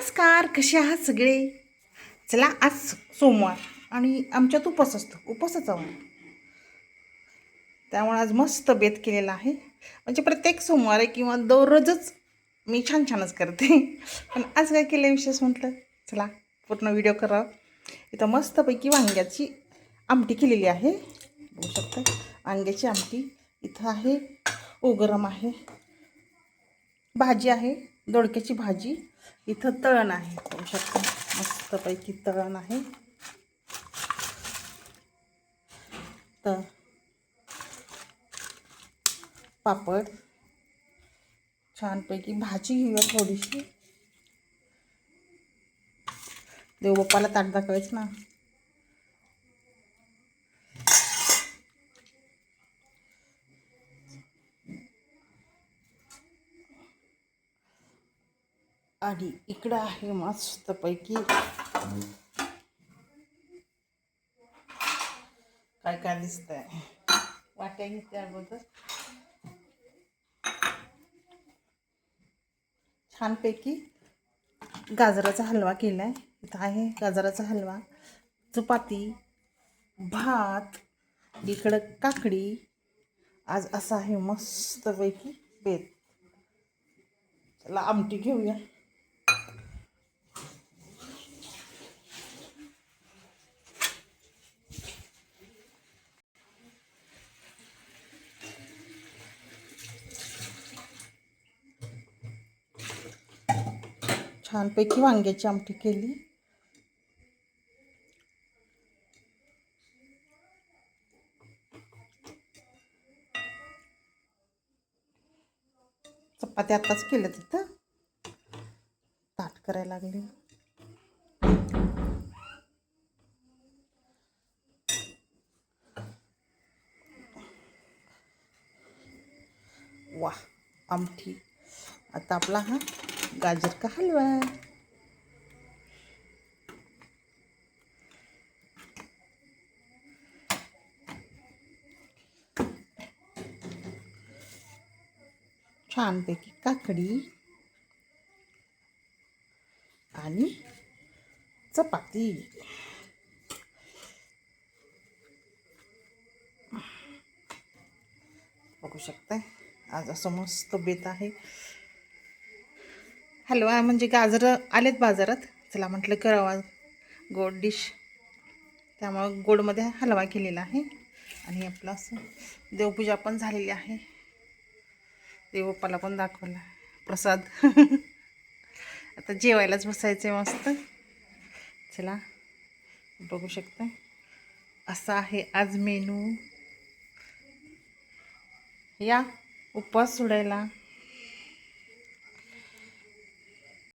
नमस्कार कसे आहात सगळे? चला आज सोमवार आणि आमच्यात उपास असतो. उपासच आहोत त्यामुळे आज मस्त बेत केलेला आहे. म्हणजे प्रत्येक सोमवारी किंवा दररोजच मी छान छानच करते. पण आज काय केलं विशेष म्हटलं? चला पूर्ण व्हिडिओ करा इथं मस्तपैकी वांग्याची आमटी केलेली आहे. बघू शकता वांग्याची आमटी. इथं आहे ओगरम आहे. भाजी आहे दोडक्याची भाजी. इथं तळण आहे. पाहू शकता मस्तपैकी तळण आहे. तर पापड छानपैकी भाजी घेऊया थोडीशी. देवबाप्पाला ताट दाखवायचं ना. आणि इकडं आहे मस्तपैकी. काय काय दिसतंय? वाट्या घेते अगोदर. छानपैकी गाजराचा हलवा केला आहे इथं आहे गाजराचा हलवा चपाती भात इकडं काकडी. आज असा आहे मस्तपैकी बेत. चला आमटी घेऊया. छानपैकी वांग्याची आमटी केली. चपाती आताच केलं तिथं. ताट करायला लागले. वा आमठी आता आपला हा गाजर का हलवा। छानपैकी काकडी आणि चपाती। बघू शकताय आज असं मस्त बेत आहे। हलवा म्हणजे गाजरं आलेत बाजारात. चला म्हटलं करावा गोड डिश त्यामुळं गोडमध्ये हलवा केलेला आहे. आणि आपलं असं देवपूजा पण झालेली आहे. देवबाप्पाला पण दाखवला. प्रसाद. आता जेवायलाच बसायचं आहे मस्त. चला बघू शकता. असा आहे आज मेनू. या उपवास सोडायला.